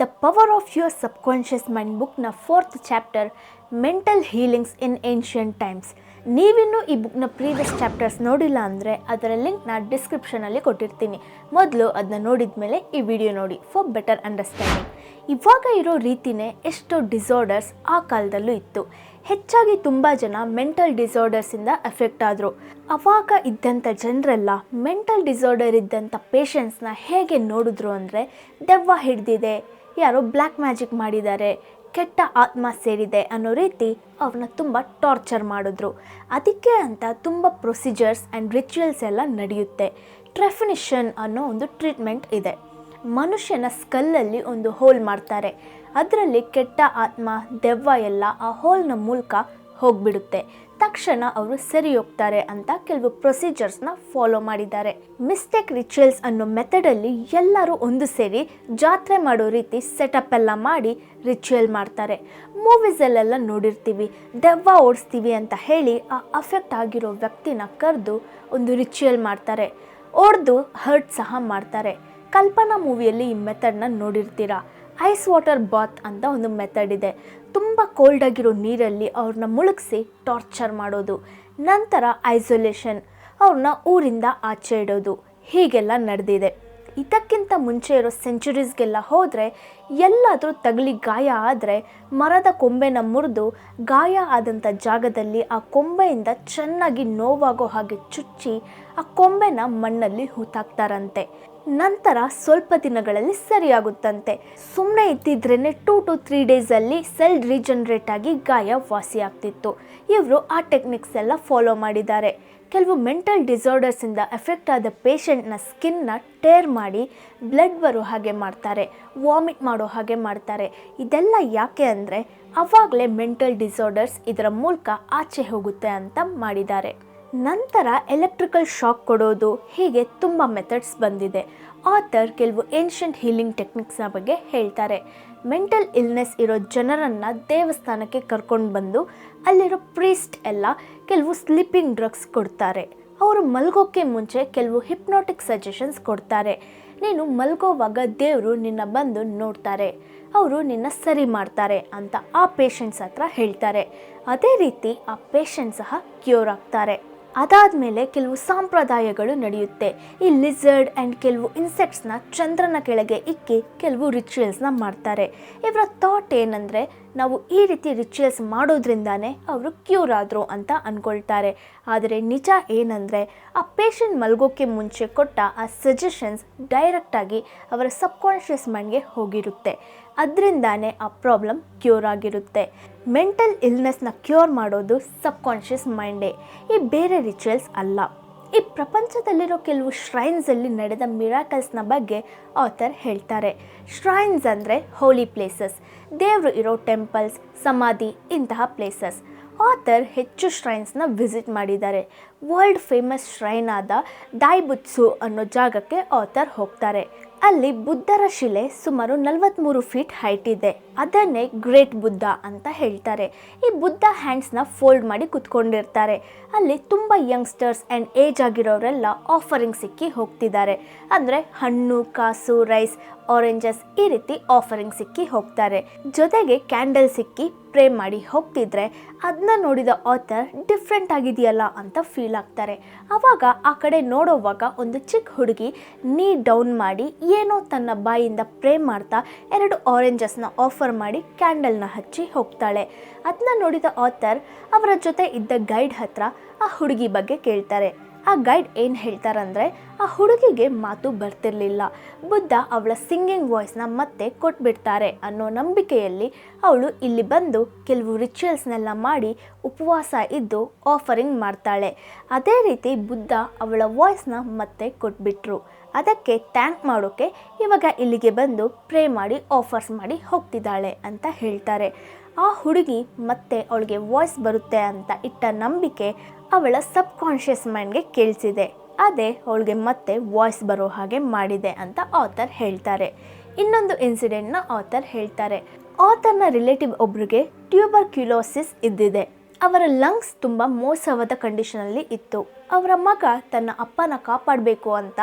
The power of your subconscious mind ಬುಕ್ನ fourth chapter mental healings in ancient times ನೀವಿನ್ನೂ ಈ ಬುಕ್ನ previous chapters ನೋಡಿಲ್ಲ ಅಂದರೆ ಅದರ ಲಿಂಕ್ ನಾನು ಡಿಸ್ಕ್ರಿಪ್ಷನಲ್ಲಿ ಕೊಟ್ಟಿರ್ತೀನಿ. ಮೊದಲು ಅದನ್ನ ನೋಡಿದ ಮೇಲೆ ಈ ವಿಡಿಯೋ ನೋಡಿ ಫಾರ್ ಬೆಟರ್ ಅಂಡರ್ಸ್ಟ್ಯಾಂಡಿಂಗ್ ಇವಾಗ ಇರೋ ರೀತಿನೇ ಎಷ್ಟೋ ಡಿಸಾರ್ಡರ್ಸ್ ಆ ಕಾಲದಲ್ಲೂ ಇತ್ತು. ಹೆಚ್ಚಾಗಿ ತುಂಬ ಜನ ಮೆಂಟಲ್ ಡಿಸಾರ್ಡರ್ಸಿಂದ ಎಫೆಕ್ಟ್ ಆದರು. ಅವಾಗ ಇದ್ದಂಥ ಜನರೆಲ್ಲ ಮೆಂಟಲ್ ಡಿಸಾರ್ಡರ್ ಇದ್ದಂಥ ಪೇಷಂಟ್ಸ್ನ ಹೇಗೆ ನೋಡಿದ್ರು ಅಂದರೆ ದೆವ್ವ ಹಿಡ್ದಿದೆ, ಯಾರೋ ಬ್ಲ್ಯಾಕ್ ಮ್ಯಾಜಿಕ್ ಮಾಡಿದ್ದಾರೆ, ಕೆಟ್ಟ ಆತ್ಮ ಸೇರಿದೆ ಅನ್ನೋ ರೀತಿ ಅವ್ರನ್ನ ತುಂಬ ಟಾರ್ಚರ್ ಮಾಡಿದ್ರು. ಅದಕ್ಕೆ ಅಂತ ತುಂಬ ಪ್ರೊಸೀಜರ್ಸ್ ಆ್ಯಂಡ್ ರಿಚುವಲ್ಸ್ ಎಲ್ಲ ನಡೆಯುತ್ತೆ. ಟ್ರೆಫಿನಿಷನ್ ಅನ್ನೋ ಒಂದು ಟ್ರೀಟ್ಮೆಂಟ್ ಇದೆ. ಮನುಷ್ಯನ ಸ್ಕಲ್ಲಲ್ಲಿ ಒಂದು ಹೋಲ್ ಮಾಡ್ತಾರೆ. ಅದರಲ್ಲಿ ಕೆಟ್ಟ ಆತ್ಮ, ದೆವ್ವ ಎಲ್ಲ ಆ ಹೋಲ್ನ ಮೂಲಕ ಹೋಗ್ಬಿಡುತ್ತೆ. ತಕ್ಷಣ ಅವರು ಸರಿ ಹೋಗ್ತಾರೆ ಅಂತ ಕೆಲವು ಪ್ರೊಸೀಜರ್ಸ್ನ ಫಾಲೋ ಮಾಡಿದ್ದಾರೆ. ಮಿಸ್ಟೇಕ್ ರಿಚುವಲ್ಸ್ ಅನ್ನೋ ಮೆಥಡಲ್ಲಿ ಎಲ್ಲರೂ ಒಂದು ಸೇರಿ ಜಾತ್ರೆ ಮಾಡೋ ರೀತಿ ಸೆಟಪ್ ಎಲ್ಲ ಮಾಡಿ ರಿಚುವಲ್ ಮಾಡ್ತಾರೆ. ಮೂವೀಸಲ್ಲೆಲ್ಲ ನೋಡಿರ್ತೀವಿ, ದೆವ್ವ ಓಡಿಸ್ತೀವಿ ಅಂತ ಹೇಳಿ ಆ ಅಫೆಕ್ಟ್ ಆಗಿರೋ ವ್ಯಕ್ತಿನ ಕರೆದು ಒಂದು ರಿಚುವಲ್ ಮಾಡ್ತಾರೆ. ಓಡ್ದು ಹರ್ಟ್ ಸಹ ಮಾಡ್ತಾರೆ. ಕಲ್ಪನಾ ಮೂವಿಯಲ್ಲಿ ಈ ಮೆಥಡ್ನ ನೋಡಿರ್ತೀರಾ? ಐಸ್ ವಾಟರ್ ಬಾತ್ ಅಂತ ಒಂದು ಮೆಥಡ್ ಇದೆ. ತುಂಬ ಕೋಲ್ಡ್ ಆಗಿರೋ ನೀರಲ್ಲಿ ಅವ್ರನ್ನ ಮುಳುಗಿಸಿ ಟಾರ್ಚರ್ ಮಾಡೋದು. ನಂತರ ಐಸೋಲೇಷನ್ ಅವ್ರನ್ನ ಊರಿಂದ ಆಚೆ ಇಡೋದು. ಹೀಗೆಲ್ಲ ನಡೆದಿದೆ. ಇದಕ್ಕಿಂತ ಮುಂಚೆ ಇರೋ ಸೆಂಚುರೀಸ್ಗೆಲ್ಲ ಹೋದರೆ ಎಲ್ಲಾದರೂ ತಗಲಿ ಗಾಯ ಆದರೆ ಮರದ ಕೊಂಬೆನ ಮುರಿದು ಗಾಯ ಆದಂಥ ಜಾಗದಲ್ಲಿ ಆ ಕೊಂಬೆಯಿಂದ ಚೆನ್ನಾಗಿ ನೋವಾಗೋ ಹಾಗೆ ಚುಚ್ಚಿ ಆ ಕೊಂಬೆನ ಮಣ್ಣಲ್ಲಿ ಹೂತಾಕ್ತಾರಂತೆ. ನಂತರ ಸ್ವಲ್ಪ ದಿನಗಳಲ್ಲಿ ಸರಿಯಾಗುತ್ತಂತೆ. ಸುಮ್ಮನೆ ಇದ್ದಿದ್ರೇ ಟೂ ಟು ತ್ರೀ ಡೇಸಲ್ಲಿ ಸೆಲ್ ರೀಜನರೇಟ್ ಆಗಿ ಗಾಯ ವಾಸಿ ಆಗ್ತಿತ್ತು ಇವರು ಆ ಟೆಕ್ನಿಕ್ಸ್ ಎಲ್ಲ ಫಾಲೋ ಮಾಡಿದ್ದಾರೆ. ಕೆಲವು ಮೆಂಟಲ್ ಡಿಸಾರ್ಡರ್ಸಿಂದ ಎಫೆಕ್ಟ್ ಆದ ಪೇಷಂಟ್ನ ಸ್ಕಿನ್ನ ಟೇರ್ ಮಾಡಿ ಬ್ಲಡ್ ಬರೋ ಹಾಗೆ ಮಾಡ್ತಾರೆ ವಾಮಿಟ್ ಮಾಡೋ ಹಾಗೆ ಮಾಡ್ತಾರೆ. ಇದೆಲ್ಲ ಯಾಕೆ ಅಂದರೆ, ಅವಾಗಲೇ ಮೆಂಟಲ್ ಡಿಸಾರ್ಡರ್ಸ್ ಇದರ ಮೂಲಕ ಆಚೆ ಹೋಗುತ್ತೆ ಅಂತ ಮಾಡಿದ್ದಾರೆ. ನಂತರ ಎಲೆಕ್ಟ್ರಿಕಲ್ ಶಾಕ್ ಕೊಡೋದು ಹೀಗೆ ತುಂಬ ಮೆಥಡ್ಸ್ ಬಂದಿದೆ. ಆಥರ್ ಕೆಲವು ಏನ್ಷಂಟ್ ಹೀಲಿಂಗ್ ಟೆಕ್ನಿಕ್ಸ್ನ ಬಗ್ಗೆ ಹೇಳ್ತಾರೆ. ಮೆಂಟಲ್ ಇಲ್ನೆಸ್ ಇರೋ ಜನರನ್ನು ದೇವಸ್ಥಾನಕ್ಕೆ ಕರ್ಕೊಂಡು ಬಂದು ಅಲ್ಲಿರೋ ಪ್ರೀಸ್ಟ್ ಎಲ್ಲ ಕೆಲವು ಸ್ಲೀಪಿಂಗ್ ಡ್ರಗ್ಸ್ ಕೊಡ್ತಾರೆ. ಅವರು ಮಲ್ಗೋಕ್ಕೆ ಮುಂಚೆ ಕೆಲವು ಹಿಪ್ನೋಟಿಕ್ ಸಜೆಷನ್ಸ್ ಕೊಡ್ತಾರೆ. ನೀನು ಮಲ್ಗೋವಾಗ ದೇವರು ನಿನ್ನ ಬಂದು ನೋಡ್ತಾರೆ. ಅವರು ನಿನ್ನ ಸರಿ ಮಾಡ್ತಾರೆ ಅಂತ ಆ ಪೇಷಂಟ್ಸ್ ಹತ್ರ ಹೇಳ್ತಾರೆ. ಅದೇ ರೀತಿ ಆ ಪೇಷಂಟ್ ಸಹ ಕ್ಯೂರ್ ಆಗ್ತಾರೆ. ಅದಾದಮೇಲೆ ಕೆಲವು ಸಂಪ್ರದಾಯಗಳು ನಡೆಯುತ್ತೆ. ಈ ಲಿಸರ್ಡ್ ಆ್ಯಂಡ್ ಕೆಲವು ಇನ್ಸೆಕ್ಟ್ಸ್ನ ಚಂದ್ರನ ಕೆಳಗೆ ಇಕ್ಕಿ ಕೆಲವು ರಿಚುವಲ್ಸ್ನ ಮಾಡ್ತಾರೆ. ಇವರ ಥಾಟ್ ಏನಂದರೆ, ನಾವು ಈ ರೀತಿ ರಿಚುವಲ್ಸ್ ಮಾಡೋದ್ರಿಂದಾನೇ ಅವರು ಕ್ಯೂರ್ ಆದರು ಅಂತ ಅಂದ್ಕೊಳ್ತಾರೆ ಆದರೆ ನಿಜ ಏನಂದರೆ, ಆ ಪೇಷಂಟ್ ಮಲಗೋಕ್ಕೆ ಮುಂಚೆ ಕೊಟ್ಟ ಆ ಸಜೆಷನ್ಸ್ ಡೈರೆಕ್ಟಾಗಿ ಅವರ ಸಬ್ಕಾನ್ಷಿಯಸ್ ಮೈಂಡ್ಗೆ ಹೋಗಿರುತ್ತೆ. ಅದರಿಂದಾನೇ ಆ ಪ್ರಾಬ್ಲಮ್ ಕ್ಯೂರ್ ಆಗಿರುತ್ತೆ. ಮೆಂಟಲ್ ಇಲ್ನೆಸ್ನ ಕ್ಯೂರ್ ಮಾಡೋದು ಸಬ್ಕಾನ್ಷಿಯಸ್ ಮೈಂಡೇ. ಈ ಬೇರೆ ರಿಚುವಲ್ಸ್ ಅಲ್ಲ. ಈ ಪ್ರಪಂಚದಲ್ಲಿರೋ ಕೆಲವು ಶ್ರೈನ್ಸಲ್ಲಿ ನಡೆದ ಮಿರಾಕಲ್ಸ್ನ ಬಗ್ಗೆ ಆಥರ್ ಹೇಳ್ತಾರೆ. ಶ್ರೈನ್ಸ್ ಅಂದರೆ ಹೋಲಿ ಪ್ಲೇಸಸ್. ದೇವರು ಇರೋ ಟೆಂಪಲ್ಸ್, ಸಮಾಧಿ, ಇಂತಹ ಪ್ಲೇಸಸ್. ಆಥರ್ ಹೆಚ್ಚು ಶ್ರೈನ್ಸ್ನ ವಿಸಿಟ್ ಮಾಡಿದ್ದಾರೆ. ವರ್ಲ್ಡ್ ಫೇಮಸ್ ಶ್ರೈನ್ ಆದ ಡಾಯ್ಬುತ್ಸು ಅನ್ನೋ ಜಾಗಕ್ಕೆ ಆಥರ್ ಹೋಗ್ತಾರೆ. ಅಲ್ಲಿ ಬುದ್ಧರ ಶಿಲೆ ಸುಮಾರು ನಲವತ್ತ್ಮೂರು ಫೀಟ್ ಹೈಟ್ ಇದೆ. ಅದನ್ನೇ ಗ್ರೇಟ್ ಬುದ್ಧ ಅಂತ ಹೇಳ್ತಾರೆ. ಈ ಬುದ್ಧ ಹ್ಯಾಂಡ್ಸ್ನ ಫೋಲ್ಡ್ ಮಾಡಿ ಕುತ್ಕೊಂಡಿರ್ತಾರೆ. ಅಲ್ಲಿ ತುಂಬ ಯಂಗ್ಸ್ಟರ್ಸ್ ಆ್ಯಂಡ್ ಏಜ್ ಆಗಿರೋರೆಲ್ಲ ಆಫರಿಂಗ್ ಸಿಕ್ಕಿ ಹೋಗ್ತಿದ್ದಾರೆ. ಅಂದರೆ ಹಣ್ಣು, ಕಾಸು ರೈಸ್ ಆರೆಂಜಸ್ ಈ ರೀತಿ ಆಫರಿಂಗ್ ಸಿಕ್ಕಿ ಹೋಗ್ತಾರೆ. ಜೊತೆಗೆ ಕ್ಯಾಂಡಲ್ ಸಿಕ್ಕಿ ಪ್ರೇ ಮಾಡಿ ಹೋಗ್ತಿದ್ರೆ ಅದನ್ನ ನೋಡಿದ ಆಥರ್ ಡಿಫ್ರೆಂಟ್ ಆಗಿದೆಯಲ್ಲ ಅಂತ ಫೀಲ್ ಆಗ್ತಾರೆ. ಆವಾಗ ಆ ಕಡೆ ನೋಡೋವಾಗ ಒಂದು ಚಿಕ್ಕ ಹುಡುಗಿ ನೀ ಡೌನ್ ಮಾಡಿ ಏನೋ ತನ್ನ ಬಾಯಿಂದ ಪ್ರೇ ಮಾಡ್ತಾ ಎರಡು ಆರೆಂಜಸ್ನ ಆಫರ್ ಮಾಡಿ ಕ್ಯಾಂಡಲ್ನ ಹಚ್ಚಿ ಹೋಗ್ತಾಳೆ. ಅದನ್ನ ನೋಡಿದ ಆಥರ್ ಅವರ ಜೊತೆ ಇದ್ದ ಗೈಡ್ ಹತ್ರ ಆ ಹುಡುಗಿ ಬಗ್ಗೆ ಕೇಳ್ತಾರೆ. ಆ ಗೈಡ್ ಏನು ಹೇಳ್ತಾರಂದರೆ, ಆ ಹುಡುಗಿಗೆ ಮಾತು ಬರ್ತಿರಲಿಲ್ಲ. ಬುದ್ಧ ಅವಳ ಸಿಂಗಿಂಗ್ ವಾಯ್ಸ್ನ ಮತ್ತೆ ಕೊಟ್ಬಿಡ್ತಾರೆ ಅನ್ನೋ ನಂಬಿಕೆಯಲ್ಲಿ ಅವಳು ಇಲ್ಲಿ ಬಂದು ಕೆಲವು ರಿಚುವಲ್ಸ್ನೆಲ್ಲ ಮಾಡಿ ಉಪವಾಸ ಇದ್ದು ಆಫರಿಂಗ್ ಮಾಡ್ತಾಳೆ. ಅದೇ ರೀತಿ ಬುದ್ಧ ಅವಳ ವಾಯ್ಸ್ನ ಮತ್ತೆ ಕೊಟ್ಬಿಟ್ರು. ಅದಕ್ಕೆ ಥ್ಯಾಂಕ್ ಮಾಡೋಕ್ಕೆ ಇವಾಗ ಇಲ್ಲಿಗೆ ಬಂದು ಪ್ರೇ ಮಾಡಿ ಆಫರ್ಸ್ ಮಾಡಿ ಹೋಗ್ತಿದ್ದಾಳೆ ಅಂತ ಹೇಳ್ತಾರೆ. ಆ ಹುಡುಗಿ ಮತ್ತೆ ಅವಳಿಗೆ ವಾಯ್ಸ್ ಬರುತ್ತೆ ಅಂತ ಇಟ್ಟ ನಂಬಿಕೆ ಅವಳ ಸಬ್ ಕಾನ್ಷಿಯಸ್ ಮೈಂಡ್ಗೆ ಕೇಳಿಸಿದೆ. ಅದೇ ಅವಳಿಗೆ ಮತ್ತೆ ವಾಯ್ಸ್ ಬರೋ ಹಾಗೆ ಮಾಡಿದೆ ಅಂತ ಆಥರ್ ಹೇಳ್ತಾರೆ. ಇನ್ನೊಂದು ಇನ್ಸಿಡೆಂಟ್ನ ಆಥರ್ ಹೇಳ್ತಾರೆ. ಆಥರ್ನ ರಿಲೇಟಿವ್ ಒಬ್ರಿಗೆ ಟ್ಯೂಬರ್ ಕ್ಯುಲೋಸಿಸ್ ಇದ್ದಿದೆ. ಅವರ ಲಂಗ್ಸ್ ತುಂಬ ಮೋಸವಾದ ಕಂಡೀಷನಲ್ಲಿ ಇತ್ತು. ಅವರ ಮಗ ತನ್ನ ಅಪ್ಪನ ಕಾಪಾಡಬೇಕು ಅಂತ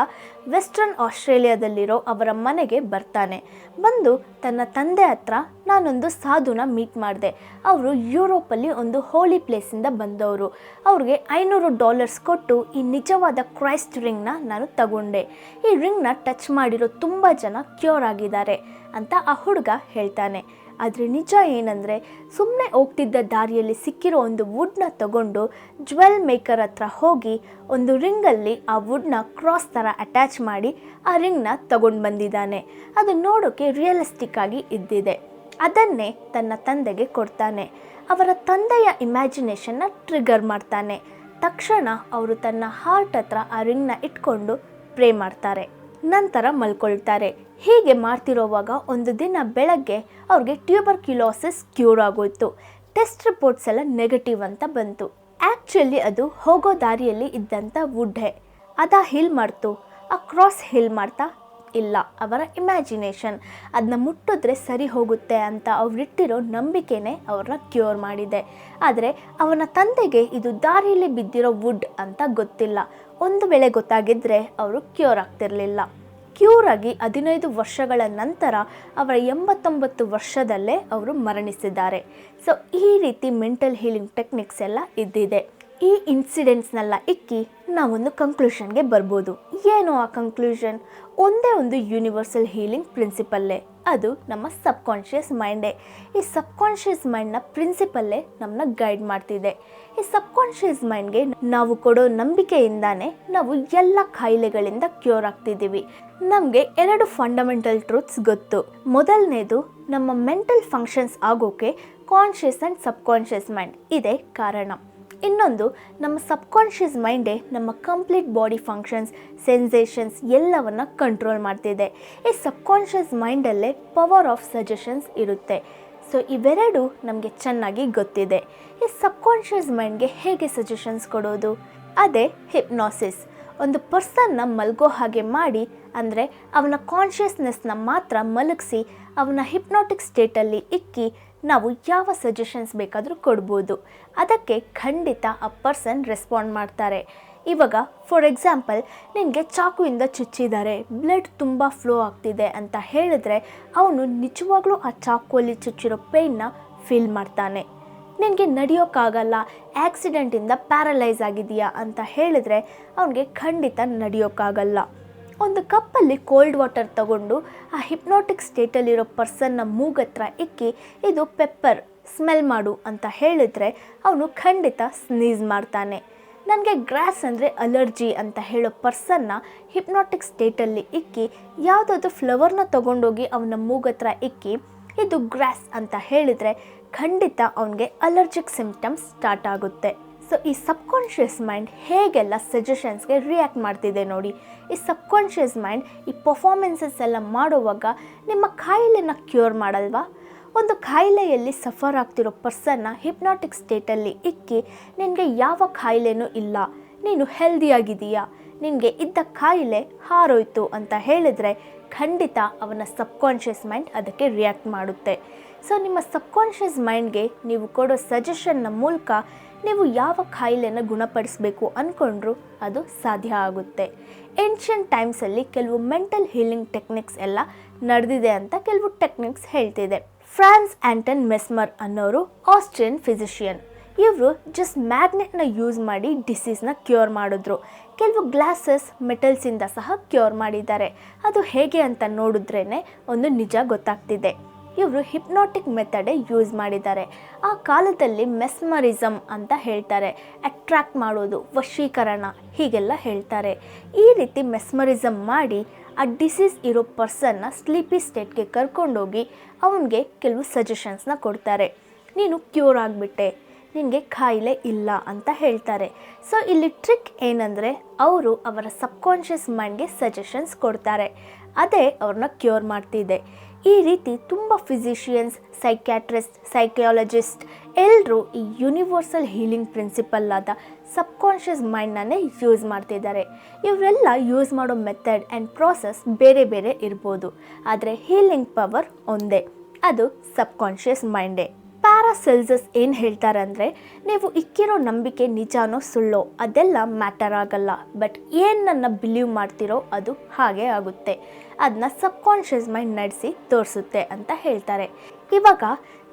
ವೆಸ್ಟರ್ನ್ ಆಸ್ಟ್ರೇಲಿಯಾದಲ್ಲಿರೋ ಅವರ ಮನೆಗೆ ಬರ್ತಾನೆ. ಬಂದು ತನ್ನ ತಂದೆ ಹತ್ರ ನಾನೊಂದು ಸಾಧುನ ಮೀಟ್ ಮಾಡಿದೆ. ಅವರು ಯುರೋಪಲ್ಲಿ ಒಂದು ಹೋಲಿ ಪ್ಲೇಸಿಂದ ಬಂದವರು. ಅವ್ರಿಗೆ ಐನೂರು ಡಾಲರ್ಸ್ ಕೊಟ್ಟು ಈ ನಿಜವಾದ ಕ್ರೈಸ್ಟ್ ರಿಂಗ್ನ ನಾನು ತಗೊಂಡೆ. ಈ ರಿಂಗ್ನ ಟಚ್ ಮಾಡಿರೋ ತುಂಬ ಜನ ಕ್ಯೂರ್ ಆಗಿದ್ದಾರೆ. ಅಂತ ಆ ಹುಡುಗ ಹೇಳ್ತಾನೆ. ಆದರೆ ನಿಜ ಏನಂದರೆ ಸುಮ್ಮನೆ ಹೋಗ್ತಿದ್ದ ದಾರಿಯಲ್ಲಿ ಸಿಕ್ಕಿರೋ ಒಂದು ವುಡ್ನ ತಗೊಂಡು ಜ್ವೆಲ್ ಮೇಕರ್ ಹತ್ರ ಹೋಗಿ ಒಂದು ರಿಂಗಲ್ಲಿ ಆ ವುಡ್ನ ಕ್ರಾಸ್ ಥರ ಅಟ್ಯಾಚ್ ಮಾಡಿ ಆ ರಿಂಗ್ನ ತಗೊಂಡು ಬಂದಿದ್ದಾನೆ. ಅದು ನೋಡೋಕ್ಕೆ ರಿಯಲಿಸ್ಟಿಕ್ ಆಗಿ ಇದ್ದಿದೆ. ಅದನ್ನೇ ತನ್ನ ತಂದೆಗೆ ಕೊಡ್ತಾನೆ. ಅವರ ತಂದೆಯ ಇಮ್ಯಾಜಿನೇಷನ್ನ ಟ್ರಿಗರ್ ಮಾಡ್ತಾನೆ. ತಕ್ಷಣ ಅವರು ತನ್ನ ಹಾರ್ಟ್ ಹತ್ರ ಆ ರಿಂಗ್ನ ಇಟ್ಕೊಂಡು ಪ್ರೇ ಮಾಡ್ತಾರೆ. ನಂತರ ಮಲ್ಕೊಳ್ತಾರೆ. ಹೀಗೆ ಮಾಡ್ತಿರೋವಾಗ ಒಂದು ದಿನ ಬೆಳಗ್ಗೆ ಅವ್ರಿಗೆ ಟ್ಯೂಬರ್ ಕ್ಯುಲೋಸಿಸ್ ಕ್ಯೂರ್ ಆಗೋಯ್ತು. ಟೆಸ್ಟ್ ರಿಪೋರ್ಟ್ಸ್ ಎಲ್ಲ ನೆಗೆಟಿವ್ ಅಂತ ಬಂತು. ಆ್ಯಕ್ಚುಲಿ ಅದು ಹೋಗೋ ದಾರಿಯಲ್ಲಿ ಇದ್ದಂಥ ವುಡ್ಡೆ ಅದ ಹಿಲ್ ಮಾಡ್ತು. ಆ ಕ್ರಾಸ್ ಹಿಲ್ ಮಾಡ್ತಾ ಇಲ್ಲ ಅವರ ಇಮ್ಯಾಜಿನೇಷನ್ ಅದನ್ನ ಮುಟ್ಟಿದ್ರೆ ಸರಿ ಹೋಗುತ್ತೆ ಅಂತ ಅವರಿಟ್ಟಿರೋ ನಂಬಿಕೆನೇ ಅವ್ರನ್ನ ಕ್ಯೂರ್ ಮಾಡಿದೆ. ಆದರೆ ಅವನ ತಂದೆಗೆ ಇದು ದಾರಿಯಲ್ಲಿ ಬಿದ್ದಿರೋ ವುಡ್ ಅಂತ ಗೊತ್ತಿಲ್ಲ. ಒಂದು ವೇಳೆ ಗೊತ್ತಾಗಿದ್ದರೆ ಅವರು ಕ್ಯೂರ್ ಆಗ್ತಿರಲಿಲ್ಲ. ಕ್ಯೂರ್ ಆಗಿ ಹದಿನೈದು ವರ್ಷಗಳ ನಂತರ ಅವರ ಎಂಬತ್ತೊಂಬತ್ತು ವರ್ಷದಲ್ಲೇ ಅವರು ಮರಣಿಸಿದ್ದಾರೆ. ಸೊ ಈ ರೀತಿ ಮೆಂಟಲ್ ಹೀಲಿಂಗ್ ಟೆಕ್ನಿಕ್ಸ್ ಎಲ್ಲ ಇದ್ದಿದೆ. ಈ ಇನ್ಸಿಡೆಂಟ್ಸ್ನೆಲ್ಲ ಇಕ್ಕಿ ನಾವೊಂದು ಕಂಕ್ಲೂಷನ್ಗೆ ಬರ್ಬೋದು. ಏನು ಆ ಕಂಕ್ಲೂಷನ್ ಒಂದೇ ಒಂದು ಯೂನಿವರ್ಸಲ್ ಹೀಲಿಂಗ್ ಪ್ರಿನ್ಸಿಪಲ್ಲೇ ಅದು ನಮ್ಮ ಸಬ್ಕಾನ್ಷಿಯಸ್ ಮೈಂಡೇ ಈ ಸಬ್ಕಾನ್ಷಿಯಸ್ ಮೈಂಡ್ನ ಪ್ರಿನ್ಸಿಪಲ್ಲೇ ನಮ್ಮನ್ನ ಗೈಡ್ ಮಾಡ್ತಿದೆ. ಈ ಸಬ್ಕಾನ್ಷಿಯಸ್ ಮೈಂಡ್ಗೆ ನಾವು ಕೊಡೋ ನಂಬಿಕೆಯಿಂದಾನೇ ನಾವು ಎಲ್ಲ ಕಾಯಿಲೆಗಳಿಂದ ಕ್ಯೂರ್ ಆಗ್ತಿದ್ದೀವಿ. ನಮಗೆ ಎರಡು ಫಂಡಮೆಂಟಲ್ ಟ್ರೂತ್ಸ್ ಗೊತ್ತು. ಮೊದಲನೇದು ನಮ್ಮ ಮೆಂಟಲ್ ಫಂಕ್ಷನ್ಸ್ ಆಗೋಕೆ ಕಾನ್ಷಿಯಸ್ ಆ್ಯಂಡ್ ಸಬ್ಕಾನ್ಷಿಯಸ್ ಮೈಂಡ್ ಇದೇ ಕಾರಣ. ಇನ್ನೊಂದು, ನಮ್ಮ ಸಬ್ಕಾನ್ಷಿಯಸ್ ಮೈಂಡೇ ನಮ್ಮ ಕಂಪ್ಲೀಟ್ ಬಾಡಿ ಫಂಕ್ಷನ್ಸ್ ಸೆನ್ಸೇಷನ್ಸ್ ಎಲ್ಲವನ್ನು ಕಂಟ್ರೋಲ್ ಮಾಡ್ತಿದೆ. ಈ ಸಬ್ಕಾನ್ಷಿಯಸ್ ಮೈಂಡಲ್ಲೇ ಪವರ್ ಆಫ್ ಸಜೆಷನ್ಸ್ ಇರುತ್ತೆ. ಸೊ ಇವೆರಡು ನಮಗೆ ಚೆನ್ನಾಗಿ ಗೊತ್ತಿದೆ. ಈ ಸಬ್ಕಾನ್ಷಿಯಸ್ ಮೈಂಡ್ಗೆ ಹೇಗೆ ಸಜೆಷನ್ಸ್ ಕೊಡೋದು? ಅದೇ ಹಿಪ್ನಾಸಿಸ್ ಒಂದು ಪರ್ಸನ್ನ ಮಲಗೋ ಹಾಗೆ ಮಾಡಿ, ಅಂದರೆ ಅವನ ಕಾನ್ಷಿಯಸ್ನೆಸ್ನ ಮಾತ್ರ ಮಲಗಿಸಿ, ಅವನ ಹಿಪ್ನಾಟಿಕ್ ಸ್ಟೇಟಲ್ಲಿ ಇಕ್ಕಿ, ನಾವು ಯಾವ ಸಜೆಷನ್ಸ್ ಬೇಕಾದರೂ ಕೊಡ್ಬೋದು. ಅದಕ್ಕೆ ಖಂಡಿತ ಆ ಪರ್ಸನ್ ರೆಸ್ಪಾಂಡ್ ಮಾಡ್ತಾರೆ. ಇವಾಗ ಫಾರ್ ಎಕ್ಸಾಂಪಲ್ ನಿನಗೆ ಚಾಕುವಿಂದ ಚುಚ್ಚಿದ್ದಾರೆ ಬ್ಲಡ್ ತುಂಬ ಫ್ಲೋ ಆಗ್ತಿದೆ ಅಂತ ಹೇಳಿದ್ರೆ, ಅವನು ನಿಜವಾಗ್ಲೂ ಆ ಚಾಕುವಲ್ಲಿ ಚುಚ್ಚಿರೋ ಪೇಯ್ನ ಫೀಲ್ ಮಾಡ್ತಾನೆ. ನಿನಗೆ ನಡೆಯೋಕ್ಕಾಗಲ್ಲ ಆ್ಯಕ್ಸಿಡೆಂಟಿಂದ ಪ್ಯಾರಲೈಸ್ ಆಗಿದೆಯಾ ಅಂತ ಹೇಳಿದ್ರೆ, ಅವನಿಗೆ ಖಂಡಿತ ನಡೆಯೋಕ್ಕಾಗಲ್ಲ ಒಂದು ಕಪ್ಪಲ್ಲಿ ಕೋಲ್ಡ್ ವಾಟರ್ ತಗೊಂಡು, ಆ ಹಿಪ್ನೋಟಿಕ್ ಸ್ಟೇಟಲ್ಲಿರೋ ಪರ್ಸನ್ನ ಮೂಗತ್ರ ಇಕ್ಕಿ, ಇದು ಪೆಪ್ಪರ್ ಸ್ಮೆಲ್ ಮಾಡು ಅಂತ ಹೇಳಿದ್ರೆ, ಅವನು ಖಂಡಿತ ಸ್ನೀಸ್ ಮಾಡ್ತಾನೆ. ನನಗೆ ಗ್ರಾಸ್ ಅಂದರೆ ಅಲರ್ಜಿ ಅಂತ ಹೇಳೋ ಪರ್ಸನ್ನ ಹಿಪ್ನೋಟಿಕ್ ಸ್ಟೇಟಲ್ಲಿ ಇಕ್ಕಿ, ಯಾವುದಾದ್ರು ಫ್ಲವರ್ನ ತೊಗೊಂಡೋಗಿ ಅವನ ಮೂಗತ್ರ ಇಕ್ಕಿ, ಇದು ಗ್ರಾಸ್ ಅಂತ ಹೇಳಿದರೆ ಖಂಡಿತ ಅವನಿಗೆ ಅಲರ್ಜಿಕ್ ಸಿಂಪ್ಟಮ್ಸ್ ಸ್ಟಾರ್ಟ್ ಆಗುತ್ತೆ. ಸೊ ಈ ಸಬ್ಕಾನ್ಷಿಯಸ್ ಮೈಂಡ್ ಹೇಗೆಲ್ಲ ಸಜೆಷನ್ಸ್ಗೆ ರಿಯಾಕ್ಟ್ ಮಾಡ್ತಿದೆ ನೋಡಿ. ಈ ಸಬ್ಕಾನ್ಷಿಯಸ್ ಮೈಂಡ್ ಈ ಪರ್ಫಾರ್ಮೆನ್ಸಸ್ ಎಲ್ಲ ಮಾಡುವಾಗ ನಿಮ್ಮ ಕಾಯಿಲೆನ ಕ್ಯೂರ್ ಮಾಡಲ್ವಾ? ಒಂದು ಕಾಯಿಲೆಯಲ್ಲಿ ಸಫರ್ ಆಗ್ತಿರೋ ಪರ್ಸನ್ನ ಹಿಪ್ನಾಟಿಕ್ ಸ್ಟೇಟಲ್ಲಿ ಇಕ್ಕಿ, ನಿನಗೆ ಯಾವ ಕಾಯಿಲೆನೂ ಇಲ್ಲ. ನೀನು ಹೆಲ್ದಿಯಾಗಿದೀಯಾ ನಿನಗೆ ಇದ್ದ ಕಾಯಿಲೆ ಹಾರೋಯ್ತು ಅಂತ ಹೇಳಿದರೆ ಖಂಡಿತ ಅವನ ಸಬ್ಕಾನ್ಷಿಯಸ್ ಮೈಂಡ್ ಅದಕ್ಕೆ ರಿಯಾಕ್ಟ್ ಮಾಡುತ್ತೆ. ಸೊ, ನಿಮ್ಮ ಸಬ್ಕಾನ್ಷಿಯಸ್ ಮೈಂಡ್ಗೆ ನೀವು ಕೊಡೋ ಸಜೆಷನ್ನ ಮೂಲಕ ನೀವು ಯಾವ ಕಾಯಿಲೆನ ಗುಣಪಡಿಸಬೇಕು ಅಂದ್ಕೊಂಡ್ರೂ ಅದು ಸಾಧ್ಯ ಆಗುತ್ತೆ. ಏನ್ಷಿಯಂಟ್ ಟೈಮ್ಸಲ್ಲಿ ಕೆಲವು ಮೆಂಟಲ್ ಹೀಲಿಂಗ್ ಟೆಕ್ನಿಕ್ಸ್ ಎಲ್ಲ ನಡೆದಿದೆ ಅಂತ ಕೆಲವು ಟೆಕ್ನಿಕ್ಸ್ ಹೇಳ್ತಿದೆ. ಫ್ರಾನ್ಸ್ ಆ್ಯಂಟನ್ ಮೆಸ್ಮರ್ ಅನ್ನೋರು ಆಸ್ಟ್ರಿಯನ್ ಫಿಸಿಷಿಯನ್. ಇವರು ಜಸ್ಟ್ ಮ್ಯಾಗ್ನೆಟ್ನ ಯೂಸ್ ಮಾಡಿ ಡಿಸೀಸ್ನ ಕ್ಯೂರ್ ಮಾಡಿದ್ರು. ಕೆಲವು ಗ್ಲಾಸಸ್ ಮೆಟಲ್ಸಿಂದ ಸಹ ಕ್ಯೂರ್ ಮಾಡಿದ್ದಾರೆ. ಅದು ಹೇಗೆ ಅಂತ ನೋಡಿದ್ರೇ ಒಂದು ನಿಜ ಗೊತ್ತಾಗ್ತಿದೆ. ಇವರು ಹಿಪ್ನೋಟಿಕ್ ಮೆಥಡೇ ಯೂಸ್ ಮಾಡಿದ್ದಾರೆ. ಆ ಕಾಲದಲ್ಲಿ ಮೆಸ್ಮರಿಸಮ್ ಅಂತ ಹೇಳ್ತಾರೆ. ಅಟ್ರ್ಯಾಕ್ಟ್ ಮಾಡೋದು, ವಶೀಕರಣ ಹೀಗೆಲ್ಲ ಹೇಳ್ತಾರೆ. ಈ ರೀತಿ ಮೆಸ್ಮರಿಸಮ್ ಮಾಡಿ ಆ ಡಿಸೀಸ್ ಇರೋ ಪರ್ಸನ್ನ ಸ್ಲೀಪಿ ಸ್ಟೇಟ್ಗೆ ಕರ್ಕೊಂಡೋಗಿ ಅವನಿಗೆ ಕೆಲವು ಸಜೆಷನ್ಸ್ನ ಕೊಡ್ತಾರೆ. ನೀನು ಕ್ಯೂರ್ ಆಗಿಬಿಟ್ಟೆ, ನಿನಗೆ ಖಾಯಿಲೆ ಇಲ್ಲ ಅಂತ ಹೇಳ್ತಾರೆ. ಸೊ ಇಲ್ಲಿ ಟ್ರಿಕ್ ಏನಂದರೆ ಅವರು ಅವರ ಸಬ್ಕಾನ್ಷಿಯಸ್ ಮೈಂಡ್ಗೆ ಸಜೆಷನ್ಸ್ ಕೊಡ್ತಾರೆ. ಅದೇ ಅವ್ರನ್ನ ಕ್ಯೂರ್ ಮಾಡ್ತಿದೆ. ಈ ರೀತಿ ತುಂಬ ಫಿಸಿಷಿಯನ್ಸ್ ಸೈಕ್ಯಾಟ್ರಿಸ್ಟ್ ಸೈಕಿಯಾಲಜಿಸ್ಟ್ ಎಲ್ಲರೂ ಈ ಯೂನಿವರ್ಸಲ್ ಹೀಲಿಂಗ್ ಪ್ರಿನ್ಸಿಪಲ್ ಆದ ಸಬ್ಕಾನ್ಷಿಯಸ್ ಮೈಂಡ್ನೇ ಯೂಸ್ ಮಾಡ್ತಿದ್ದಾರೆ. ಇವರೆಲ್ಲ ಯೂಸ್ ಮಾಡೋ ಮೆಥಡ್ ಆ್ಯಂಡ್ ಪ್ರಾಸೆಸ್ ಬೇರೆ ಬೇರೆ ಇರ್ಬೋದು. ಆದರೆ ಹೀಲಿಂಗ್ ಪವರ್ ಒಂದೇ. ಅದು ಸಬ್ಕಾನ್ಷಿಯಸ್ ಮೈಂಡೇ ಪ್ಯಾರಾಸೆಲ್ಸಸ್ ಏನು ಹೇಳ್ತಾರೆ ಅಂದರೆ ನೀವು ಇಕ್ಕಿರೋ ನಂಬಿಕೆ ನಿಜಾನೋ ಸುಳ್ಳೋ, ಅದೆಲ್ಲ ಮ್ಯಾಟರ್ ಆಗಲ್ಲ. ಬಟ್ ಏನು ನನ್ನ ಬಿಲೀವ್ ಮಾಡ್ತಿರೋ ಅದು ಹಾಗೆ ಆಗುತ್ತೆ. ಅದನ್ನ ಸಬ್ಕಾನ್ಷಿಯಸ್ ಮೈಂಡ್ ನಡೆಸಿ ತೋರಿಸುತ್ತೆ, ಅಂತ ಹೇಳ್ತಾರೆ. ಇವಾಗ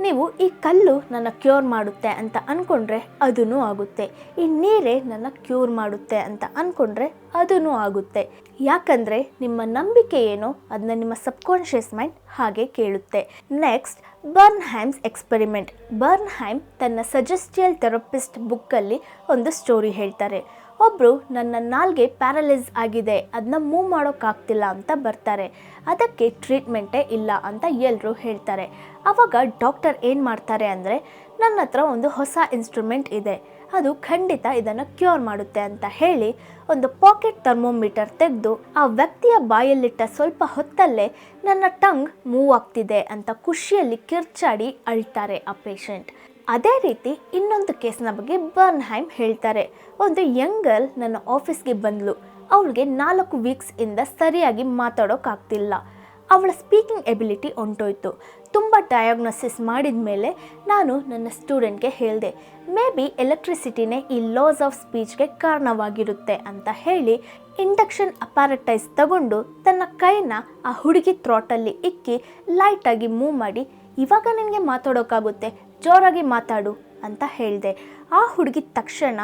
ನೀವು ಈ ಕಲ್ಲು ನನ್ನ ಕ್ಯೂರ್ ಮಾಡುತ್ತೆ ಅಂತ ಅಂದ್ಕೊಂಡ್ರೆ ಅದೂ ಆಗುತ್ತೆ. ಈ ನೀರೇ ನನ್ನ ಕ್ಯೂರ್ ಮಾಡುತ್ತೆ ಅಂತ ಅಂದ್ಕೊಂಡ್ರೆ ಅದೂ ಆಗುತ್ತೆ. ಯಾಕಂದರೆ ನಿಮ್ಮ ನಂಬಿಕೆ ಏನೋ ಅದನ್ನ ನಿಮ್ಮ ಸಬ್ಕಾನ್ಷಿಯಸ್ ಮೈಂಡ್ ಹಾಗೆ ಕೇಳುತ್ತೆ. Next Bernheim's experiment. Burn ham ತನ್ನ ಸಜೆಸ್ಟಿಯಲ್ ಥೆರಪಿಸ್ಟ್ ಬುಕ್ಕಲ್ಲಿ ಒಂದು ಸ್ಟೋರಿ ಹೇಳ್ತಾರೆ. ಒಬ್ಬರು ನನ್ನ ನಾಲ್ಗೆ ಪ್ಯಾರಲೈಸ್ ಆಗಿದೆ ಅದನ್ನ ಮೂವ್ ಮಾಡೋಕ್ಕಾಗ್ತಿಲ್ಲ ಅಂತ ಬರ್ತಾರೆ. ಅದಕ್ಕೆ ಟ್ರೀಟ್ಮೆಂಟೇ ಇಲ್ಲ ಅಂತ ಎಲ್ಲರೂ ಹೇಳ್ತಾರೆ. ಆವಾಗ ಡಾಕ್ಟರ್ ಏನು ಮಾಡ್ತಾರೆ ಅಂದರೆ ನನ್ನ ಹತ್ರ ಒಂದು ಹೊಸ ಇನ್ಸ್ಟ್ರೂಮೆಂಟ್ ಇದೆ. ಅದು ಖಂಡಿತ ಇದನ್ನು ಕ್ಯೂರ್ ಮಾಡುತ್ತೆ ಅಂತ ಹೇಳಿ ಒಂದು ಪಾಕೆಟ್ ಥರ್ಮೋಮೀಟರ್ ತೆಗೆದು ಆ ವ್ಯಕ್ತಿಯ ಬಾಯಲ್ಲಿಟ್ಟ ಸ್ವಲ್ಪ ಹೊತ್ತಲ್ಲೇ ನನ್ನ ಟಂಗ್ ಮೂವ್ ಆಗ್ತಿದೆ ಅಂತ ಖುಷಿಯಲ್ಲಿ ಕಿರ್ಚಾಡಿ ಅಳ್ತಾರೆ ಆ ಪೇಷಂಟ್ ಅದೇ ರೀತಿ ಇನ್ನೊಂದು ಕೇಸ್ನ ಬಗ್ಗೆ ಬರ್ನ್ ಹೈಮ್ ಹೇಳ್ತಾರೆ. ಒಂದು ಯಂಗಲ್ ನನ್ನ ಆಫೀಸ್ಗೆ ಬಂದಳು ಅವಳಿಗೆ ನಾಲ್ಕು ವೀಕ್ಸ್ ಇಂದ ಸರಿಯಾಗಿ ಮಾತಾಡೋಕ್ಕಾಗ್ತಿಲ್ಲ ಅವಳ ಸ್ಪೀಕಿಂಗ್ ಎಬಿಲಿಟಿ ಹೊಂಟೋಯ್ತು ತುಂಬ ಡಯಾಗ್ನೋಸಿಸ್ ಮಾಡಿದ ಮೇಲೆ ನಾನು ನನ್ನ ಸ್ಟೂಡೆಂಟ್ಗೆ ಹೇಳಿದೆ ಮೇ ಬಿ ಎಲೆಕ್ಟ್ರಿಸಿಟಿನೇ ಈ ಲಾಸ್ ಆಫ್ ಸ್ಪೀಚ್ಗೆ ಕಾರಣವಾಗಿರುತ್ತೆ ಅಂತ ಹೇಳಿ ಇಂಡಕ್ಷನ್ ಅಪಾರಟೈಸ್ ತಗೊಂಡು ತನ್ನ ಕೈನ ಆ ಹುಡುಗಿ ಥ್ರಾಟಲ್ಲಿ ಇಕ್ಕಿ ಲೈಟಾಗಿ ಮೂವ್ ಮಾಡಿ, ಇವಾಗ ನಿನಗೆ ಮಾತಾಡೋಕ್ಕಾಗುತ್ತೆ ಜೋರಾಗಿ ಮಾತಾಡು ಅಂತ ಹೇಳಿದೆ. ಆ ಹುಡುಗಿ ತಕ್ಷಣ,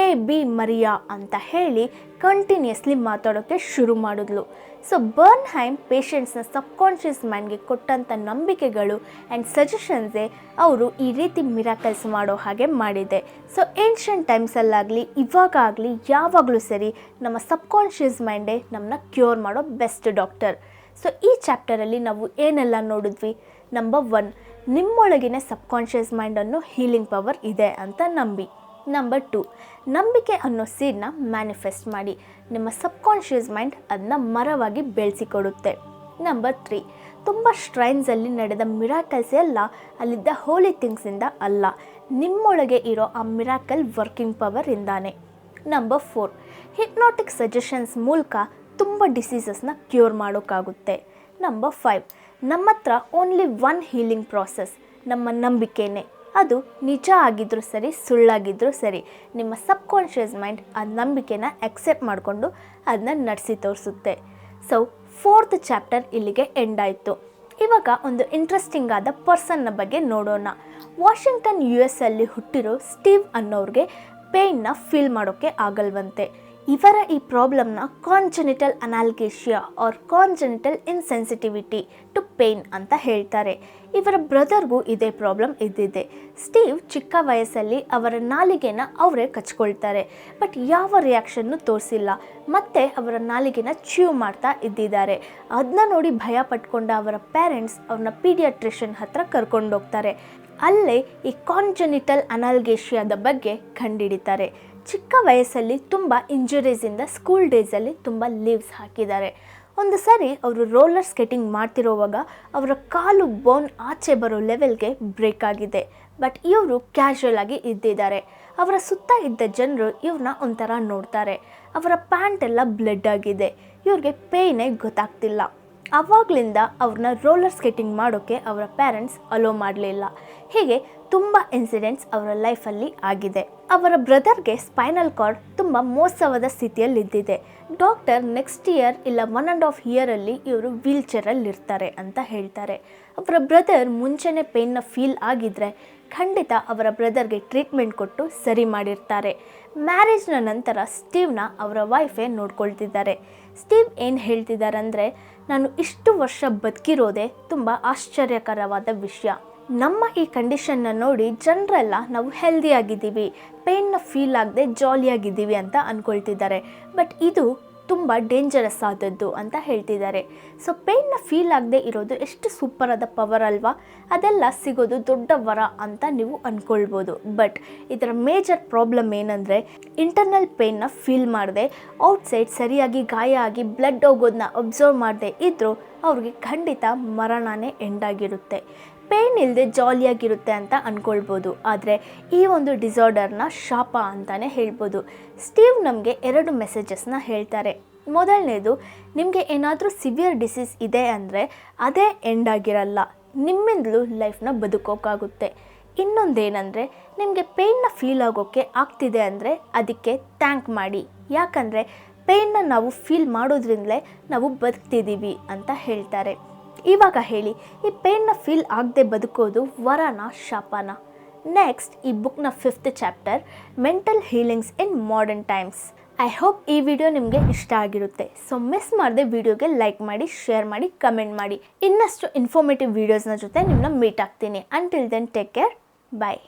ಎ ಬಿ ಮರಿಯಾ ಅಂತ ಹೇಳಿ ಕಂಟಿನ್ಯೂಸ್ಲಿ ಮಾತಾಡೋಕ್ಕೆ ಶುರು ಮಾಡಿದ್ಲು. ಸೊ ಬರ್ನ್ ಹೈಮ್ ಪೇಷಂಟ್ಸ್ನ ಸಬ್ಕಾನ್ಷಿಯಸ್ ಮೈಂಡ್ಗೆ ಕೊಟ್ಟಂಥ ನಂಬಿಕೆಗಳು ಆ್ಯಂಡ್ ಸಜೆಷನ್ಸೇ ಅವರು ಈ ರೀತಿ ಮಿರಾಕಲ್ಸ್ ಮಾಡೋ ಹಾಗೆ ಮಾಡಿದೆ. ಸೊ ಏನ್ಷಿಯಂಟ್ ಟೈಮ್ಸಲ್ಲಾಗಲಿ ಇವಾಗ ಆಗಲಿ ಯಾವಾಗಲೂ ಸರಿ ನಮ್ಮ ಸಬ್ಕಾನ್ಷಿಯಸ್ ಮೈಂಡೇ ನಮ್ಮನ್ನ ಕ್ಯೂರ್ ಮಾಡೋ ಬೆಸ್ಟ್ ಡಾಕ್ಟರ್ ಸೊ ಈ ಚಾಪ್ಟರಲ್ಲಿ ನಾವು ಏನೆಲ್ಲ ನೋಡಿದ್ವಿ? ನಂಬರ್ ಒನ್ ನಿಮ್ಮೊಳಗಿನ ಸಬ್ಕಾನ್ಷಿಯಸ್ ಮೈಂಡನ್ನು ಹೀಲಿಂಗ್ ಪವರ್ ಇದೆ ಅಂತ ನಂಬಿ. ನಂಬರ್ ಟು ನಂಬಿಕೆ ಅನ್ನೋ ಸೀಡ್ನ ಮ್ಯಾನಿಫೆಸ್ಟ್ ಮಾಡಿ. ನಿಮ್ಮ ಸಬ್ಕಾನ್ಷಿಯಸ್ ಮೈಂಡ್ ಅದನ್ನ ಮರವಾಗಿ ಬೆಳೆಸಿಕೊಡುತ್ತೆ. ನಂಬರ್ ತ್ರೀ ತುಂಬ ಸ್ಟ್ರೈನ್ಸಲ್ಲಿ ನಡೆದ ಮಿರಾಕಲ್ಸ್ ಎಲ್ಲ ಅಲ್ಲಿದ್ದ ಹೋಲಿ ಥಿಂಗ್ಸಿಂದ ಅಲ್ಲ. ನಿಮ್ಮೊಳಗೆ ಇರೋ ಆ ಮಿರಾಕಲ್ ವರ್ಕಿಂಗ್ ಪವರ್ ಇಂದಾನೆ. ನಂಬರ್ ಫೋರ್ ಹಿಪ್ನಾಟಿಕ್ ಸಜೆಷನ್ಸ್ ಮೂಲಕ ತುಂಬ ಡಿಸೀಸಸ್ನ ಕ್ಯೂರ್ ಮಾಡೋಕ್ಕಾಗುತ್ತೆ. ನಂಬರ್ ಫೈವ್ ನಮ್ಮ ಹತ್ರ ಓನ್ಲಿ ಒನ್ ಹೀಲಿಂಗ್ ಪ್ರಾಸೆಸ್ ನಮ್ಮ ನಂಬಿಕೆನೇ. ಅದು ನಿಜ ಆಗಿದ್ದರೂ ಸರಿ ಸುಳ್ಳಾಗಿದ್ದರೂ ಸರಿ, ನಿಮ್ಮ ಸಬ್ಕಾನ್ಷಿಯಸ್ ಮೈಂಡ್ ಆ ನಂಬಿಕೆನ ಅಕ್ಸೆಪ್ಟ್ ಮಾಡಿಕೊಂಡು ಅದನ್ನ ನಡೆಸಿ ತೋರಿಸುತ್ತೆ. ಸೊ ಫೋರ್ತ್ ಚಾಪ್ಟರ್ ಇಲ್ಲಿಗೆ ಎಂಡ್ ಆಯಿತು. ಇವಾಗ ಒಂದು ಇಂಟ್ರೆಸ್ಟಿಂಗ್ ಆದ ಪರ್ಸನ್ನ ಬಗ್ಗೆ ನೋಡೋಣ. ವಾಷಿಂಗ್ಟನ್ ಯು ಎಸ್ ಅಲ್ಲಿ ಹುಟ್ಟಿರೋ ಸ್ಟೀವ್ ಅನ್ನೋರಿಗೆ ಪೇಯ್ನ ಫೀಲ್ ಮಾಡೋಕ್ಕೆ ಆಗಲ್ವಂತೆ. ಇವರ ಈ ಪ್ರಾಬ್ಲಮ್ನ congenital analgesia or congenital insensitivity to pain ಅಂತ ಹೇಳ್ತಾರೆ. ಇವರ ಬ್ರದರ್ಗೂ ಇದೇ ಪ್ರಾಬ್ಲಮ್ ಇದ್ದಿದೆ. ಸ್ಟೀವ್ ಚಿಕ್ಕ ವಯಸ್ಸಲ್ಲಿ ಅವರ ನಾಲಿಗೆನ ಅವರೇ ಕಚ್ಕೊಳ್ತಾರೆ. ಬಟ್ ಯಾವ ರಿಯಾಕ್ಷನ್ನು ತೋರಿಸಿಲ್ಲ. ಮತ್ತೆ ಅವರ ನಾಲಿಗೆನ ಚೀವ್ ಮಾಡ್ತಾ ಇದ್ದಿದ್ದಾರೆ. ಅದನ್ನ ನೋಡಿ ಭಯ ಪಟ್ಕೊಂಡ ಅವರ ಪೇರೆಂಟ್ಸ್ ಅವ್ರನ್ನ ಪೀಡಿಯಾಟ್ರಿಷನ್ ಹತ್ರ ಕರ್ಕೊಂಡೋಗ್ತಾರೆ. ಅಲ್ಲೇ ಈ ಕಾನ್ಜೆನಿಟಲ್ ಅನಾಲ್ಗೇಷಿಯಾದ ಬಗ್ಗೆ ಕಂಡುಹಿಡಿತಾರೆ ಚಿಕ್ಕ ವಯಸ್ಸಲ್ಲಿ ತುಂಬ ಇಂಜುರೀಸಿಂದ ಸ್ಕೂಲ್ ಡೇಸಲ್ಲಿ ತುಂಬ ಲೀವ್ಸ್ ಹಾಕಿದ್ದಾರೆ. ಒಂದು ಸಾರಿ ಅವರು ರೋಲರ್ ಸ್ಕೇಟಿಂಗ್ ಮಾಡ್ತಿರೋವಾಗ ಅವರ ಕಾಲು ಬೋನ್ ಆಚೆ ಬರೋ ಲೆವೆಲ್ಗೆ ಬ್ರೇಕ್ ಆಗಿದೆ. ಬಟ್ ಇವರು ಕ್ಯಾಶುವಲ್ ಆಗಿ ಇದ್ದಿದ್ದಾರೆ. ಅವರ ಸುತ್ತ ಇದ್ದ ಜನರು ಇವ್ರನ್ನ ಒಂಥರ ನೋಡ್ತಾರೆ. ಅವರ ಪ್ಯಾಂಟ್ ಎಲ್ಲ ಬ್ಲಡ್ ಆಗಿದೆ. ಇವ್ರಿಗೆ ಪೇಯ್ನೇ ಗೊತ್ತಾಗ್ತಿಲ್ಲ. ಆವಾಗಲಿಂದ ಅವ್ರನ್ನ ರೋಲರ್ ಸ್ಕೇಟಿಂಗ್ ಮಾಡೋಕ್ಕೆ ಅವರ ಪೇರೆಂಟ್ಸ್ ಅಲೋ ಮಾಡಲಿಲ್ಲ. ಹೀಗೆ ತುಂಬ ಇನ್ಸಿಡೆಂಟ್ಸ್ ಅವರ ಲೈಫಲ್ಲಿ ಆಗಿದೆ. ಅವರ ಬ್ರದರ್ಗೆ ಸ್ಪೈನಲ್ ಕಾರ್ಡ್ ತುಂಬ ಮೋಸವಾದ ಸ್ಥಿತಿಯಲ್ಲಿ ಇದ್ದಿದೆ. ಡಾಕ್ಟರ್ ನೆಕ್ಸ್ಟ್ ಇಯರ್ ಇಲ್ಲ ಒನ್ ಆ್ಯಂಡ್ ಆಫ್ ಇಯರಲ್ಲಿ ಇವರು ವೀಲ್ ಚೇರಲ್ಲಿ ಇರ್ತಾರೆ ಅಂತ ಹೇಳ್ತಾರೆ. ಅವರ ಬ್ರದರ್ ಮುಂಚೆನೇ ಪೇನ್ನ ಫೀಲ್ ಆಗಿದ್ರೆ ಖಂಡಿತ ಅವರ ಬ್ರದರ್ಗೆ ಟ್ರೀಟ್ಮೆಂಟ್ ಕೊಟ್ಟು ಸರಿ ಮಾಡಿರ್ತಾರೆ. ಮ್ಯಾರೇಜ್ನ ನಂತರ ಸ್ಟೀವ್ನ ಅವರ ವೈಫೇ ನೋಡ್ಕೊಳ್ತಿದ್ದಾರೆ. ಸ್ಟೀವ್ ಏನು ಹೇಳ್ತಿದ್ದಾರೆ ಅಂದರೆ ನಾನು ಇಷ್ಟು ವರ್ಷ ಬದುಕಿರೋದೇ ತುಂಬ ಆಶ್ಚರ್ಯಕರವಾದ ವಿಷಯ. ನಮ್ಮ ಈ ಕಂಡೀಷನ್ನ ನೋಡಿ, ಜನರೆಲ್ಲ, ನಾವು ಹೆಲ್ದಿ ಆಗಿದ್ದೀವಿ. ಪೇನ್ನ ಫೀಲ್ ಆಗದೆ ಜಾಲಿಯಾಗಿದ್ದೀವಿ ಅಂತ ಅಂದ್ಕೊಳ್ತಿದ್ದಾರೆ ಬಟ್ ಇದು ತುಂಬ ಡೇಂಜರಸ್ ಆದದ್ದು ಅಂತ ಹೇಳ್ತಿದ್ದಾರೆ. ಸೊ ಪೇನ್ನ ಫೀಲ್ ಆಗದೆ ಇರೋದು ಎಷ್ಟು ಸೂಪರ್ ಆದ ಪವರ್ ಅಲ್ವಾ? ಅದೆಲ್ಲ ಸಿಗೋದು ದೊಡ್ಡ ವರ ಅಂತ ನೀವು ಅಂದ್ಕೊಳ್ಬೋದು ಬಟ್ ಇದರ ಮೇಜರ್ ಪ್ರಾಬ್ಲಮ್ ಏನಂದರೆ ಇಂಟರ್ನಲ್ ಪೇನ್ನ ಫೀಲ್ ಮಾಡದೆ ಔಟ್ಸೈಡ್ ಸರಿಯಾಗಿ ಗಾಯ ಆಗಿ ಬ್ಲಡ್ ಹೋಗೋದನ್ನ ಅಬ್ಸರ್ವ್ ಮಾಡದೆ ಇದ್ದರೂ ಅವ್ರಿಗೆ ಖಂಡಿತ ಮರಣನೇ ಎಂಡಾಗಿರುತ್ತೆ ಪೇನ್ ಇಲ್ಲದೆ ಜಾಲಿಯಾಗಿರುತ್ತೆ ಅಂತ ಅಂದ್ಕೊಳ್ಬೋದು ಆದರೆ ಈ ಒಂದು ಡಿಸಾರ್ಡರ್ನ ಶಾಪ ಅಂತಲೇ ಹೇಳ್ಬೋದು. ಸ್ಟೀವ್ ನಮಗೆ ಎರಡು ಮೆಸೇಜಸ್ನ ಹೇಳ್ತಾರೆ. ಮೊದಲನೇದು, ನಿಮಗೆ ಏನಾದರೂ ಸಿವಿಯರ್ ಡಿಸೀಸ್ ಇದೆ ಅಂದರೆ ಅದೇ ಎಂಡ್ ಆಗಿರಲ್ಲ. ನಿಮ್ಮಿಂದಲೂ ಲೈಫ್ನ ಬದುಕೋಕ್ಕಾಗುತ್ತೆ ಇನ್ನೊಂದೇನೆಂದರೆ, ನಿಮಗೆ ಪೇಯ್ನ ಫೀಲ್ ಆಗೋಕ್ಕೆ ಆಗ್ತಿದೆ ಅಂದರೆ ಅದಕ್ಕೆ ಥ್ಯಾಂಕ್ ಮಾಡಿ. ಯಾಕಂದರೆ ಪೇಯ್ನ ನಾವು ಫೀಲ್ ಮಾಡೋದ್ರಿಂದಲೇ ನಾವು ಬದುಕ್ತಿದ್ದೀವಿ ಅಂತ ಹೇಳ್ತಾರೆ. ಇವಾಗ ಹೇಳಿ, ಈ ಪೇನ್ನ ಫೀಲ್ ಆಗದೆ ಬದುಕೋದು ವರನ, ಶಾಪನ. ನೆಕ್ಸ್ಟ್ ಈ ಬುಕ್ನ fifth chapter mental healings in modern times I hope ಈ ವಿಡಿಯೋ ನಿಮಗೆ ಇಷ್ಟ ಆಗಿರುತ್ತೆ. ಸೊ ಮಿಸ್ ಮಾಡದೆ ವಿಡಿಯೋಗೆ ಲೈಕ್ ಮಾಡಿ ಶೇರ್ ಮಾಡಿ ಕಮೆಂಟ್ ಮಾಡಿ. ಇನ್ನಷ್ಟು ಇನ್ಫಾರ್ಮೇಟಿವ್ ವೀಡಿಯೋಸ್ನ ಜೊತೆ ನಿಮ್ಮನ್ನ ಮೀಟ್ ಆಗ್ತೀನಿ. Until then take care bye